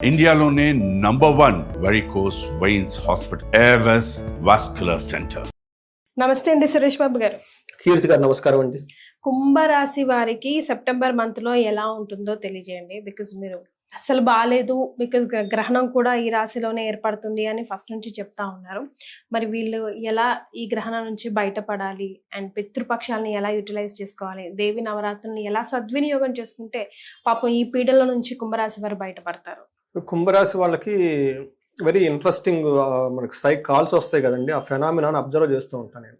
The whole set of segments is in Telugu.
ఇండియాలోనే number one varicose veins hospital Avis vascular centre నమస్తే అండి సురేష్ బాబు గారు. కీర్తి గారు నమస్కారం అండి. కుంభరాశి వారికి సెప్టెంబర్ మంత్లో ఎలా ఉంటుందో తెలియజేయండి. బికాజ్ మీరు అసలు బాగాలేదు బికాజ్ గ్రహణం కూడా ఈ రాశిలోనే ఏర్పడుతుంది అని ఫస్ట్ నుంచి చెప్తా ఉన్నారు. మరి వీళ్ళు ఎలా ఈ గ్రహణం నుంచి బయటపడాలి అండ్ పితృపక్షాలని ఎలా యూటిలైజ్ చేసుకోవాలి దేవి నవరాత్రుల్ని ఎలా సద్వినియోగం చేసుకుంటే పాపం ఈ పీడల నుంచి కుంభరాశి వారు బయటపడతారు. కుంభరాశి వాళ్ళకి వెరీ ఇంట్రెస్టింగ్ మనకి సైక్ కాల్స్ వస్తాయి కదండి. ఆ ఫెనామినాన్ని అబ్జర్వ్ చేస్తూ ఉంటాను నేను.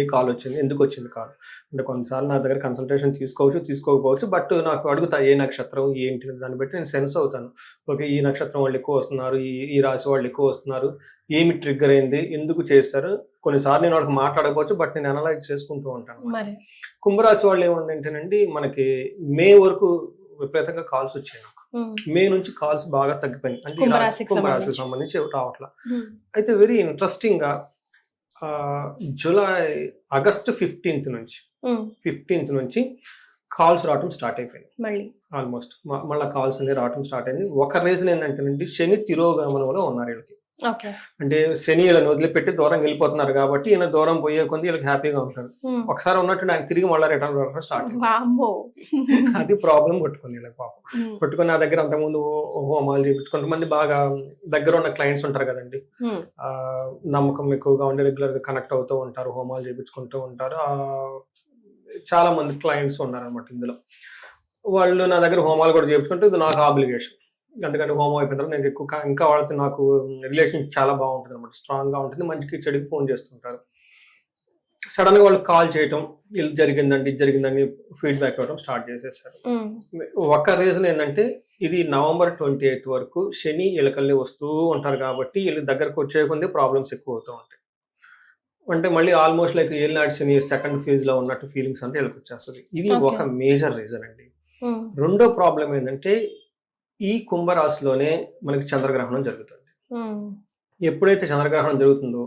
ఏ కాల్ వచ్చింది ఎందుకు వచ్చింది కాల్ అంటే కొన్నిసార్లు నా దగ్గర కన్సల్టేషన్ తీసుకోవచ్చు తీసుకోకపోవచ్చు బట్ నాకు అడుగుతా ఏ నక్షత్రం ఏంటి దాన్ని బట్టి నేను సెన్స్ అవుతాను. ఓకే ఈ నక్షత్రం వాళ్ళు ఎక్కువ వస్తున్నారు ఈ ఈ రాశి వాళ్ళు ఎక్కువ వస్తున్నారు ఏమి ట్రిగ్గర్ అయింది ఎందుకు చేస్తారు కొన్నిసార్లు నేను వాళ్ళకి మాట్లాడకపోవచ్చు బట్ నేను అనలైజ్ చేసుకుంటూ ఉంటాను కుంభరాశి వాళ్ళు ఏముందంటేనండి మనకి మే వరకు విపరీతంగా కాల్స్ వచ్చాయి నాకు. మే నుంచి కాల్స్ బాగా తగ్గిపోయినాయి. అంటే ఈ రాశి- కుంభరాశికి కుంభరాశికి సంబంధించి. రావట్లా. అయితే వెరీ ఇంట్రెస్టింగ్గా జూలై ఆగస్ట్ ఫిఫ్టీన్త్ నుంచి. ఫిఫ్టీన్త్ నుంచి కాల్స్ రావటం స్టార్ట్ అయిపోయింది మళ్ళీ. ఆల్మోస్ట్. మళ్ళీ కాల్స్ అనేది రావటం స్టార్ట్ అయింది ఒక రీజన్ ఏంటంటేనండి శని తిరోగమనంలో ఉన్నారు వీళ్ళకి. అంటే శని వీళ్ళని వదిలిపెట్టి దూరం వెళ్ళిపోతున్నారు కాబట్టి ఈయన దూరం పోయే కొంది వీళ్ళకి హ్యాపీగా ఉంటారు. ఒకసారి ఉన్నట్టు ఆయన తిరిగి మళ్ళీ రిటర్న్ రావడం స్టార్ట్ అది ప్రాబ్లం కొట్టుకుంది వీళ్ళకి పాపం. హ్మ్. పెట్టుకుని నా దగ్గర అంతకుముందు హోమాలు చేయించు కొంతమంది బాగా దగ్గర ఉన్న క్లయింట్స్ ఉంటారు కదండి. నమ్మకం ఎక్కువగా ఉండి రెగ్యులర్గా కనెక్ట్ అవుతూ ఉంటారు హోమాలు చేయించుకుంటూ ఉంటారు. ఆ, చాలా మంది క్లయింట్స్ ఉన్నారనమాట ఇందులో. వాళ్ళు నా దగ్గర హోమాలు కూడా చేయించుకుంటే ఇది నాకు ఆబ్లిగేషన్ ఎందుకంటే హోమం అయిపోయిన తర్వాత నేను ఎక్కువ ఇంకా వాళ్ళతో నాకు రిలేషన్ చాలా బాగుంటుంది అనమాట స్ట్రాంగ్గా ఉంటుంది. మంచికి చెడుకి ఫోన్ చేస్తుంటారు. సడన్గా వాళ్ళు కాల్ చేయటం ఇది జరిగిందండి ఇది జరిగిందని ఫీడ్బ్యాక్ ఇవ్వడం స్టార్ట్ చేసేసారు. ఒక రీజన్ ఏంటంటే ఇది నవంబర్ ట్వంటీ ఎయిత్ వరకు శని ఇలకల్ని వస్తూ ఉంటారు కాబట్టి వీళ్ళ దగ్గరకు వచ్చే కొద్ది ప్రాబ్లమ్స్ ఎక్కువ అవుతూ ఉంటాయి. అంటే మళ్ళీ ఆల్మోస్ట్ లైక్ ఏలినాటి శని సెకండ్ ఫేజ్లో ఉన్నట్టు ఫీలింగ్స్ అంతా వీళ్ళకి వచ్చేస్తుంది. ఇది. ఒక మేజర్ రీజన్ అండి. రెండో ప్రాబ్లం ఏంటంటే ఈ కుంభరాశిలోనే మనకి చంద్రగ్రహణం జరుగుతుంది. ఎప్పుడైతే చంద్రగ్రహణం జరుగుతుందో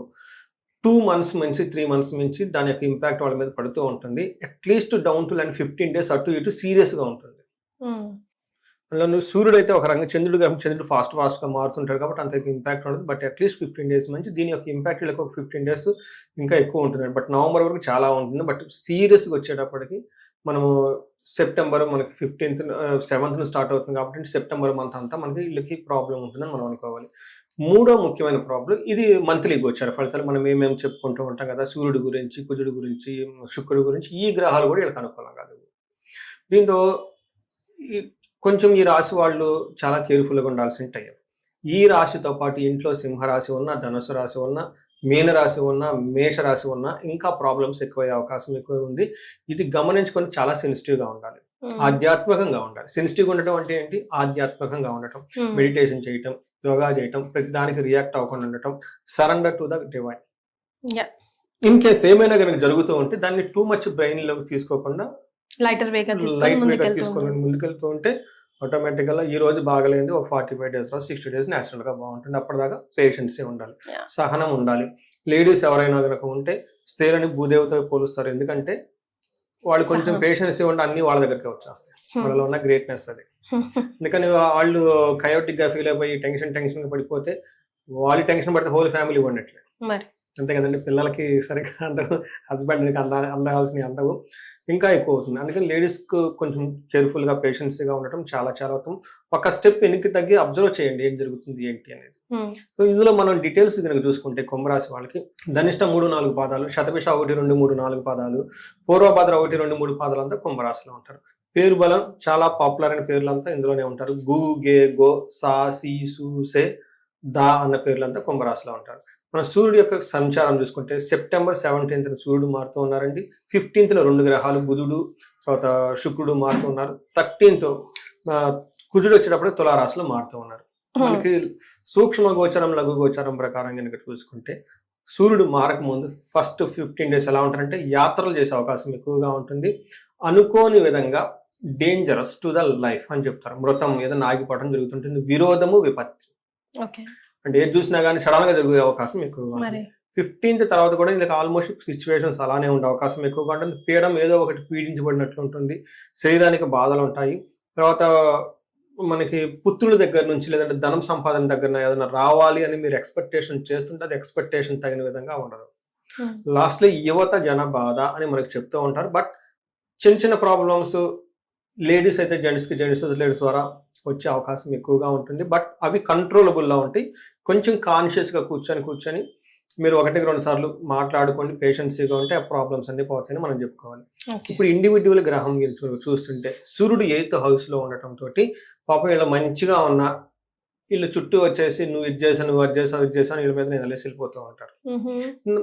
టూ మంత్స్ నుంచి త్రీ మంత్స్ నుంచి దాని యొక్క ఇంపాక్ట్ వాళ్ళ మీద పడుతూ ఉంటుంది. At least down to line fifteen days అటు ఇటు సీరియస్గా ఉంటుంది. అందులో నువ్వు సూర్యుడు అయితే ఒక రంగం చంద్రుడు కాబట్టి చంద్రుడు ఫాస్ట్ ఫాస్ట్గా మారుతుంటాడు కాబట్టి అంత ఇంపాక్ట్ ఉండదు. బట్ అట్లీస్ట్ ఫిఫ్టీన్ డేస్ నుంచి దీని యొక్క ఇంపాక్ట్ వీళ్ళకి ఒక ఫిఫ్టీన్ డేస్ ఇంకా ఎక్కువ ఉంటుంది. బట్ నవంబర్ వరకు చాలా ఉంటుంది. బట్ సీరియస్గా వచ్చేటప్పటికి మనము సెప్టెంబర్ మనకి ఫిఫ్టీన్త్ సెవెంత్ స్టార్ట్ అవుతుంది కాబట్టి సెప్టెంబర్ మంత్ అంతా మనకి వీళ్ళకి ప్రాబ్లం ఉంటుందని మనం అనుకోవాలి. మూడో ముఖ్యమైన ప్రాబ్లం ఇది మంత్లీ గోచార ఫలితాలు మనం ఏమేమి చెప్పుకుంటూ ఉంటాం కదా సూర్యుడు గురించి కుజుడి గురించి శుక్రుడి గురించి ఈ గ్రహాలు కూడా వీళ్ళకి అనుకూలం కాదు. దీంతో ఈ కొంచెం ఈ రాశి వాళ్ళు చాలా కేర్ఫుల్గా ఉండాల్సిన టైం. ఈ రాశితో పాటు ఇంట్లో సింహరాశి ఉన్న ధనుసు రాశి ఉన్న మీన రాశి ఉన్న మేష రాశి ఉన్న ఇంకా ప్రాబ్లమ్స్ ఎక్కువయ్యే అవకాశం ఎక్కువ ఉంది ఇది గమనించుకొని చాలా సెన్సిటివ్గా ఉండాలి. ఆధ్యాత్మికంగా ఉండాలి సెన్సిటివ్ ఉండటం అంటే ఏంటి ఆధ్యాత్మికంగా ఉండటం. మెడిటేషన్ చేయటం యోగా చేయటం ప్రతి దానికి రియాక్ట్ అవ్వకుండా ఉండటం surrender to the divine. In case ఏమైనా కనుక జరుగుతూ ఉంటే దాన్ని టూ మచ్ బ్రెయిన్లోకి తీసుకోకుండా లైటర్ వేగం తీసుకొని. ముందుకెళ్తూ ఉంటే ఆటోమేటిక్గా ఈ రోజు బాగలేదు ఒక ఫార్టీ ఫైవ్ డేస్లో సిక్స్టీ డేస్ నేచురల్గా బాగుంటుంది. అప్పటిదాకా పేషెన్సీ ఉండాలి. సహనం ఉండాలి. లేడీస్ ఎవరైనా కనుక ఉంటే స్త్రీలని భూదేవతో పోలుస్తారు. ఎందుకంటే వాళ్ళు కొంచెం. పేషెన్సీ ఉంటే అన్ని వాళ్ళ దగ్గరికి వచ్చేస్తాయి. Hmm. వాళ్ళలో ఉన్న గ్రేట్నెస్ అది. అందుకని వాళ్ళు కయోటిక్గా ఫీల్ అయిపోయి టెన్షన్ టెన్షన్గా పడిపోతే వాళ్ళు టెన్షన్ పడితే హోల్ ఫ్యామిలీ ఉండట్లే మరి. అంతే కదండి. పిల్లలకి సరిగ్గా అందరూ హస్బెండ్కి అంద అందాల్సినవి అందవు. ఇంకా ఎక్కువ అవుతుంది. అందుకని లేడీస్కి కొంచెం కేర్ఫుల్గా పేషెన్సీగా ఉండటం చాలా చాలా అవుతాం ఒక స్టెప్ వెనక్కి తగ్గి అబ్జర్వ్ చేయండి ఏం జరుగుతుంది ఏంటి అనేది. సో ఇందులో మనం డీటెయిల్స్ కనుక చూసుకుంటే కుంభరాశి వాళ్ళకి ధనిష్ట మూడు నాలుగు పాదాలు శతభిష ఒకటి రెండు మూడు నాలుగు పాదాలు పూర్వభద్ర ఒకటి రెండు మూడు పాదాలు అంతా కుంభరాశిలో ఉంటారు. పేరు బలం చాలా పాపులర్ అయిన పేర్లంతా ఇందులోనే ఉంటారు. గు గే గో సా సి సు సే దా అన్న పేర్లంతా కుంభరాశిలో ఉంటారు. మన సూర్యుడు యొక్క సంచారం చూసుకుంటే సెప్టెంబర్ సెవెంటీన్త్ సూర్యుడు మారుతూ ఉన్నారండి. ఫిఫ్టీన్త్ రెండు గ్రహాలు బుధుడు తర్వాత శుక్రుడు మారుతూ ఉన్నారు. థర్టీన్త్ కుజుడు వచ్చేటప్పుడు తులారాశిలో మారుతూ ఉన్నారు. మనకి సూక్ష్మ గోచరం లఘు గోచరం ప్రకారం కనుక చూసుకుంటే సూర్యుడు మారక ముందు ఫస్ట్ ఫిఫ్టీన్ డేస్ ఎలా ఉంటారంటే యాత్రలు చేసే అవకాశం ఎక్కువగా ఉంటుంది. అనుకోని విధంగా డేంజరస్ టు ద లైఫ్ అని చెప్తారు. మృతం ఏదైనా ఆగిపోవడం జరుగుతుంటుంది విరోధము విపత్తి. ఓకే. అంటే ఏది చూసినా కానీ సడన్గా జరిగే అవకాశం ఎక్కువగా ఫిఫ్టీన్త్ తర్వాత కూడా వీళ్ళకి ఆల్మోస్ట్ సిచ్యువేషన్స్ అలానే ఉండే అవకాశం ఎక్కువగా ఉంటుంది. పీడం ఏదో ఒకటి పీడించబడినట్లు ఉంటుంది. శరీరానికి బాధలు ఉంటాయి. తర్వాత మనకి పుత్రుల దగ్గర నుంచి లేదంటే ధనం సంపాదన దగ్గర ఏదైనా రావాలి అని మీరు ఎక్స్పెక్టేషన్ చేస్తుంటే అది ఎక్స్పెక్టేషన్ తగిన విధంగా ఉండదు. Hmm. లాస్ట్లో యువత జన బాధ అని మనకి చెప్తూ ఉంటారు. బట్ చిన్న చిన్న ప్రాబ్లమ్స్ లేడీస్ అయితే జెంట్స్కి జెంట్స్ లేడీస్ ద్వారా వచ్చే అవకాశం ఎక్కువగా ఉంటుంది. బట్ అవి కంట్రోలబుల్లో ఉంటాయి. కొంచెం కాన్షియస్గా కూర్చొని కూర్చొని మీరు ఒకటికి రెండు సార్లు మాట్లాడుకోండి. పేషెన్సీగా ఉంటే ఆ ప్రాబ్లమ్స్ అన్ని పోతాయని మనం చెప్పుకోవాలి. ఇప్పుడు ఇండివిజువల్ గ్రహం గురించి చూస్తుంటే సూర్యుడు ఎయిత్ హౌస్లో ఉండటం తోటి పాపం వీళ్ళు మంచిగా ఉన్న వీళ్ళు చుట్టూ వచ్చేసి నువ్వు ఇది చేసావు నువ్వు అది చేసావు ఇది చేసావు వీళ్ళ మీద నేను వెళ్ళేసి వెళ్ళిపోతూ ఉంటారు.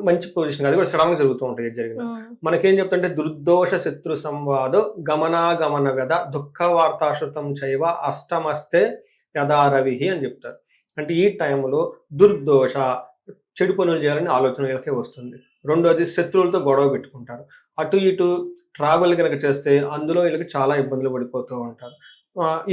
మంచి పొజిషన్ అది కూడా సడన్గా జరుగుతూ ఉంటాయి ఇది జరిగిన. మనకేం చెప్తుంటే దుర్దోష శత్రు సంవాదో గమనాగమన వ్యధ దుఃఖ వార్తాశ్రుతం చైవ అష్టమస్తే యథారవి అని చెప్తారు. అంటే ఈ టైంలో దుర్దోష చెడు పనులు చేయాలని ఆలోచన వీళ్ళకే వస్తుంది. రెండోది శత్రువులతో గొడవ పెట్టుకుంటారు. అటు ఇటు ట్రావెల్ కనుక చేస్తే అందులో వీళ్ళకి చాలా ఇబ్బందులు పడిపోతూ ఉంటారు.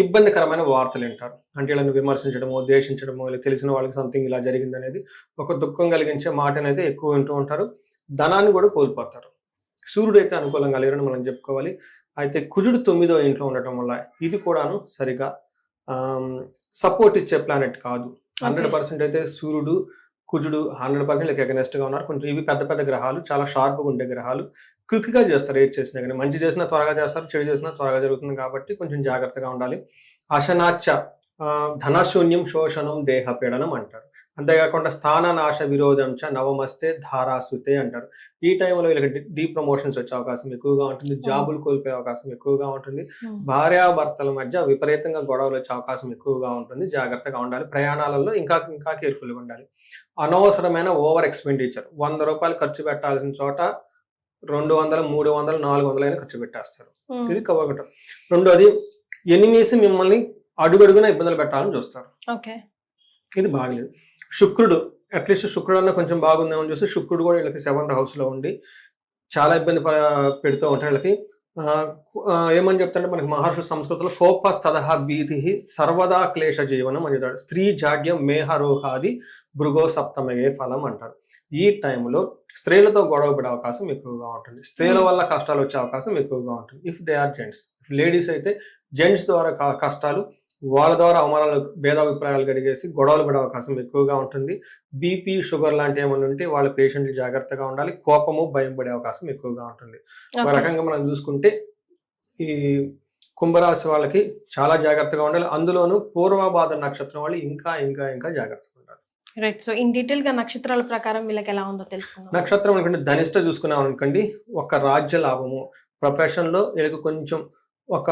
ఇబ్బందికరమైన వార్తలు వింటారు. అంటే వీళ్ళని విమర్శించడము దేశించడము వీళ్ళకి తెలిసిన వాళ్ళకి సంథింగ్ ఇలా జరిగింది అనేది ఒక దుఃఖం కలిగించే మాట అనేది ఎక్కువ వింటూ ఉంటారు. ధనాన్ని కూడా కోల్పోతారు. సూర్యుడు అయితే అనుకూలంగా లేరని మనం చెప్పుకోవాలి. అయితే కుజుడు తొమ్మిదో ఇంట్లో ఉండటం వల్ల ఇది కూడాను సరిగా సపోర్ట్ ఇచ్చే ప్లానెట్ కాదు. హండ్రెడ్ పర్సెంట్ అయితే సూర్యుడు కుజుడు హండ్రెడ్ పర్సెంట్ అగెనెస్ట్ అగనెస్ట్గా ఉన్నారు. కొంచెం ఇవి పెద్ద పెద్ద గ్రహాలు చాలా షార్ప్గా ఉండే గ్రహాలు. క్విక్గా చేస్తారు ఏది చేసినా కానీ. మంచి చేసినా త్వరగా చేస్తారు చెడు చేసినా త్వరగా జరుగుతుంది కాబట్టి కొంచెం జాగ్రత్తగా ఉండాలి. అశనాచ ధనశూన్యం శోషణం దేహపీడనం అంటారు. అంతేకాకుండా స్థాన నాశ విరోధం చ నవమస్తే ధారాసుతే అంటారు. ఈ టైంలో వీళ్ళకి డీ ప్రమోషన్స్ వచ్చే అవకాశం ఎక్కువగా ఉంటుంది. జాబులు కోల్పోయే అవకాశం ఎక్కువగా ఉంటుంది. భార్యాభర్తల మధ్య విపరీతంగా గొడవలు వచ్చే అవకాశం ఎక్కువగా ఉంటుంది. జాగ్రత్తగా ఉండాలి. ప్రయాణాలలో ఇంకా ఇంకా కేర్ఫుల్గా ఉండాలి. అనవసరమైన ఓవర్ ఎక్స్పెండిచర్ వంద రూపాయలు ఖర్చు పెట్టాల్సిన చోట రెండు వందలు మూడు వందలు నాలుగు వందలైనా ఖర్చు పెట్టేస్తారు. ఇది కవ్వగటం రెండోది ఎనిమీస్ మిమ్మల్ని అడుగడుగున ఇబ్బందులు పెట్టాలని చూస్తారు. ఓకే. ఇది బాగలేదు. శుక్రుడు అట్లీస్ట్ శుక్రుడు అన్న కొంచెం బాగుందేమని చూస్తే శుక్రుడు కూడా వీళ్ళకి సెవెంత్ హౌస్లో ఉండి చాలా ఇబ్బంది పెడుతూ ఉంటారు వీళ్ళకి. ఏమని చెప్తారంటే మనకి మహర్షి సంస్కృతిలో కోపస్తదహ భీతి సర్వదా క్లేశ జీవనం అని చెప్తాడు. స్త్రీ జాడ్యం మేహరోహాది భృగో సప్తమగే ఫలం అంటారు. ఈ టైంలో స్త్రీలతో గొడవ పడే అవకాశం ఎక్కువగా ఉంటుంది. స్త్రీల వల్ల కష్టాలు వచ్చే అవకాశం ఎక్కువగా ఉంటుంది. If they are gents ladies అయితే జెంట్స్ ద్వారా కష్టాలు వాళ్ళ ద్వారా అవమానాలు భేదాభిప్రాయాలు గడిగేసి గొడవలు పడే అవకాశం ఎక్కువగా ఉంటుంది. బీపీ షుగర్ లాంటి ఏమైనా ఉంటే వాళ్ళ పేషెంట్లు జాగ్రత్తగా ఉండాలి. కోపము భయం పడే అవకాశం ఎక్కువగా ఉంటుంది. ఒక రకంగా మనం చూసుకుంటే ఈ కుంభరాశి వాళ్ళకి చాలా జాగ్రత్తగా ఉండాలి. అందులోనూ పూర్వభాద నక్షత్రం వాళ్ళు ఇంకా ఇంకా ఇంకా జాగ్రత్తగా ఉండాలి. రైట్ సో ఇన్ డీటెయిల్గా నక్షత్రాల ప్రకారం వీళ్ళకి ఎలా ఉందో తెలుసుకుందాం. నక్షత్రం అనుకోండి ధనిష్ట చూసుకున్నాం అనుకోండి ఒక రాజ్య లాభము. ప్రొఫెషన్లో వీళ్ళకి కొంచెం ఒక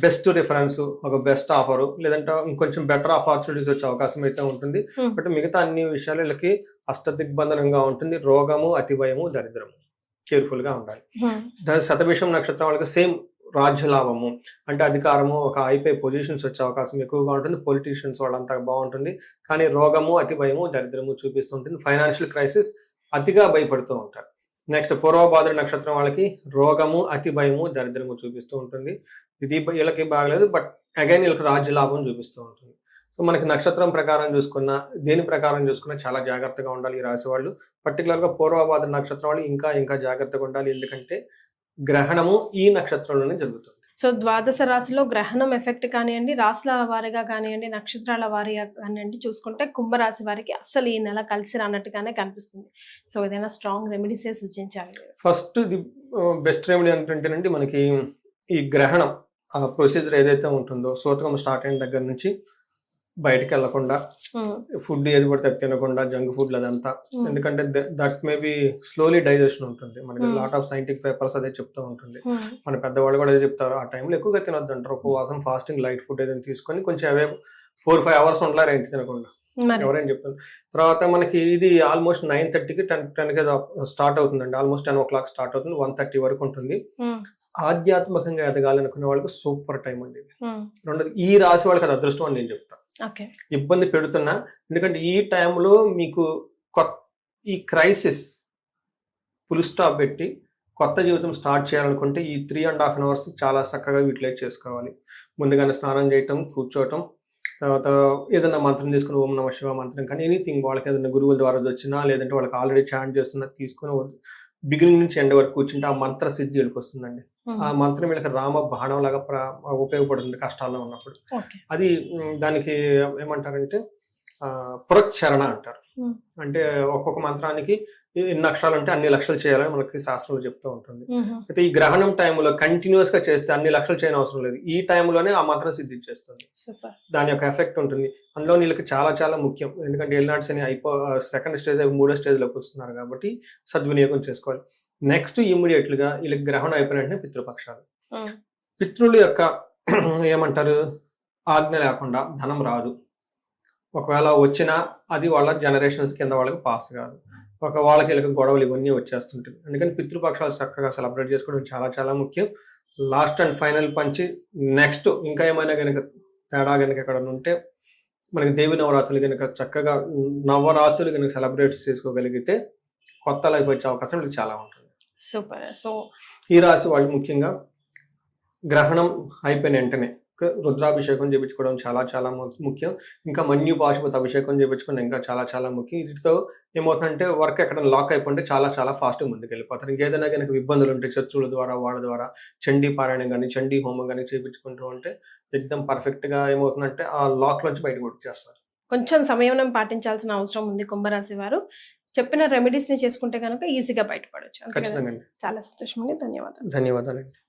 బెస్ట్ రిఫరెన్స్ ఒక బెస్ట్ ఆఫర్ లేదంటే ఇంకొంచెం బెటర్ ఆపర్చునిటీస్ వచ్చే అవకాశం అయితే ఉంటుంది. Hmm. బట్ మిగతా అన్ని విషయాలు వీళ్ళకి అష్టదిగ్బంధనంగా ఉంటుంది. రోగము అతిభయము దరిద్రము. కేర్ఫుల్గా ఉండాలి. Hmm. ద- శతభిషం నక్షత్రం వాళ్ళకి సేమ్ రాజ్య లాభము అంటే అధికారము ఒక హైపై పొజిషన్స్ వచ్చే అవకాశం ఎక్కువగా ఉంటుంది. పొలిటీషియన్స్ వాళ్ళంతా బాగుంటుంది. కానీ రోగము అతి భయము దరిద్రము చూపిస్తుంటుంది ఫైనాన్షియల్ క్రైసిస్ అతిగా భయపడుతూ ఉంటారు. నెక్స్ట్ పూర్వభాద్ర నక్షత్రం వాళ్ళకి రోగము అతి భయము దరిద్రము చూపిస్తూ ఉంటుంది. ఇది వీళ్ళకి బాగలేదు బట్ అగైన్ వీళ్ళకి రాజ్య లాభం చూపిస్తూ ఉంటుంది. సో మనకి నక్షత్రం ప్రకారం చూసుకున్న దేని ప్రకారం చూసుకున్నా చాలా జాగ్రత్తగా ఉండాలి ఈ రాశి వాళ్ళు. పర్టికులర్గా పూర్వభాద్ర నక్షత్రం వాళ్ళు ఇంకా ఇంకా జాగ్రత్తగా ఉండాలి. ఎందుకంటే గ్రహణము ఈ నక్షత్రంలోనే జరుగుతుంది. సో ద్వాదశ రాశిలో గ్రహణం ఎఫెక్ట్ కానివ్వండి రాశుల వారిగా కానివ్వండి నక్షత్రాల వారిగా కానివ్వండి చూసుకుంటే కుంభరాశి వారికి అసలు ఈ నెల కలిసి రానట్టుగానే కనిపిస్తుంది. సో ఏదైనా స్ట్రాంగ్ రెమెడీసే సూచించాలి ఫస్ట్ ది బెస్ట్ రెమెడీ ఏంటంటేనండి మనకి ఈ గ్రహణం ఆ ప్రొసీజర్ ఏదైతే ఉంటుందో సూతకం స్టార్ట్ అయిన దగ్గర నుంచి బయటకు వెళ్ళకుండా. ఫుడ్ ఏది పడితే తినకుండా జంక్ ఫుడ్ అదంతా. ఎందుకంటే that may be slowly digestion ఉంటుంది మనకి. లాట్ ఆఫ్ సైంటిఫిక్ పేపర్స్ అదే చెప్తూ ఉంటుంది. మన పెద్దవాళ్ళు కూడా అదే చెప్తారు ఆ టైంలో ఎక్కువగా తినొద్దు అంటారు ఉపవాసం ఫాస్టింగ్ లైట్ ఫుడ్ ఏదైనా తీసుకొని కొంచెం అవే ఫోర్ ఫైవ్ అవర్స్ ఉండలేరు ఏంటి తినకుండా ఎవరైనా చెప్తాను తర్వాత మనకి ఇది ఆల్మోస్ట్ నైన్ థర్టీకి టెన్ టెన్కి స్టార్ట్ అవుతుందండి almost ten o'clock start అవుతుంది వన్ థర్టీ వరకు ఉంటుంది. ఆధ్యాత్మికంగా ఎదగాలి అనుకునే వాళ్ళకి సూపర్ టైం అండి. రెండోది ఈ రాశి వాళ్ళకి అది అదృష్టం అని నేను చెప్తాను ఇబ్బంది పెడుతున్నా. ఎందుకంటే ఈ టైంలో మీకు కొత్త ఈ క్రైసిస్ ఫుల్ స్టాప్ పెట్టి కొత్త జీవితం స్టార్ట్ చేయాలనుకుంటే ఈ three and half an hours చాలా చక్కగా యూటిలైజ్ చేసుకోవాలి. ముందుగానే స్నానం చేయటం కూర్చోవటం తర్వాత ఏదైనా మంత్రం తీసుకుని ఓం నమ శివ మంత్రం కానీ ఎనీథింగ్ వాళ్ళకి ఏదైనా గురువుల ద్వారా వచ్చినా లేదంటే వాళ్ళకి ఆల్రెడీ చాంట్ చేస్తున్నా తీసుకుని బిగినింగ్ నుంచి ఎండ్ వరకు కూర్చుంటే ఆ మంత్ర సిద్ధి వీళ్ళకి వస్తుందండి. ఆ మంత్రం వీళ్ళకి రామ బాణం లాగా ప్ర ఉపయోగపడుతుంది కష్టాల్లో ఉన్నప్పుడు. అది దానికి ఏమంటారంటే పురచ్చరణ అంటారు. అంటే ఒక్కొక్క మంత్రానికి ఎన్ని అక్షరాలు అంటే అన్ని లక్షలు చేయాలని మనకి శాస్త్రంలో చెప్తూ ఉంటుంది. అయితే ఈ గ్రహణం టైంలో కంటిన్యూస్గా చేస్తే అన్ని లక్షలు చేయని అవసరం లేదు. ఈ టైంలోనే ఆ మంత్రం సిద్ధించేస్తుంది. దాని యొక్క ఎఫెక్ట్ ఉంటుంది. అందులో వీళ్ళకి చాలా చాలా ముఖ్యం. ఎందుకంటే ఎల్నాట్స్ అని అయిపో సెకండ్ స్టేజ్ అయి మూడో స్టేజ్లోకి వస్తున్నారు కాబట్టి సద్వినియోగం చేసుకోవాలి. నెక్స్ట్ ఇమ్మీడియట్గా వీళ్ళకి గ్రహణం అయిపోయిన వెంటనే పితృపక్షాలు. పితృల యొక్క ఏమంటారు? ఆజ్ఞ లేకుండా ధనం రాదు. ఒకవేళ వచ్చినా అది వాళ్ళ జనరేషన్స్ కింద వాళ్ళకి పాస్ కాదు. ఒక వాళ్ళకి వీళ్ళకి గొడవలు ఇవన్నీ వచ్చేస్తుంటుంది అందుకని పితృపక్షాలు చక్కగా సెలబ్రేట్ చేసుకోవడం చాలా చాలా ముఖ్యం. లాస్ట్ అండ్ ఫైనల్ పంచి నెక్స్ట్ ఇంకా ఏమైనా కనుక తేడా కనుక ఎక్కడ ఉంటే మనకి దేవి నవరాత్రులు కనుక చక్కగా నవరాత్రులు కనుక సెలబ్రేట్ చేసుకోగలిగితే కొత్త లైఫ్ వచ్చే అవకాశం చాలా ఉంటుంది. సూపర్. సో ఈ రాశి వాళ్ళు ముఖ్యంగా గ్రహణం అయిపోయిన వెంటనే రుద్రాభిషేకం చేయించుకోవడం చాలా చాలా ముఖ్యం. ఇంకా మన్యు పాశుపత అభిషేకం చేయించుకోవడం ఇంకా చాలా చాలా ముఖ్యం. వీటితో ఏమవుతుందంటే వర్క్ ఎక్కడ లాక్ అయిపోతే చాలా చాలా ఫాస్ట్ ముందుకు వెళ్ళిపోతారు ఇంకేదైనా కనుక ఇబ్బందులు ఉంటాయి శత్రువుల ద్వారా వాళ్ళ ద్వారా చండీ పారాయణం కానీ చండీ హోమం కానీ చేయించుకుంటూ ఉంటే ఎక్దమ్ పర్ఫెక్ట్గా ఏమవుతుందంటే ఆ లాక్ నుంచి బయటకు వచ్చేస్తారు. కొంచెం సమయం పాటించాల్సిన అవసరం ఉంది కుంభరాశి వారు. చెప్పిన రెమెడీస్ని చేసుకుంటే కనుక ఈజీగా బయటపడవచ్చు చాలా సంతోషం అండి. ధన్యవాదాలు. ధన్యవాదాలండి.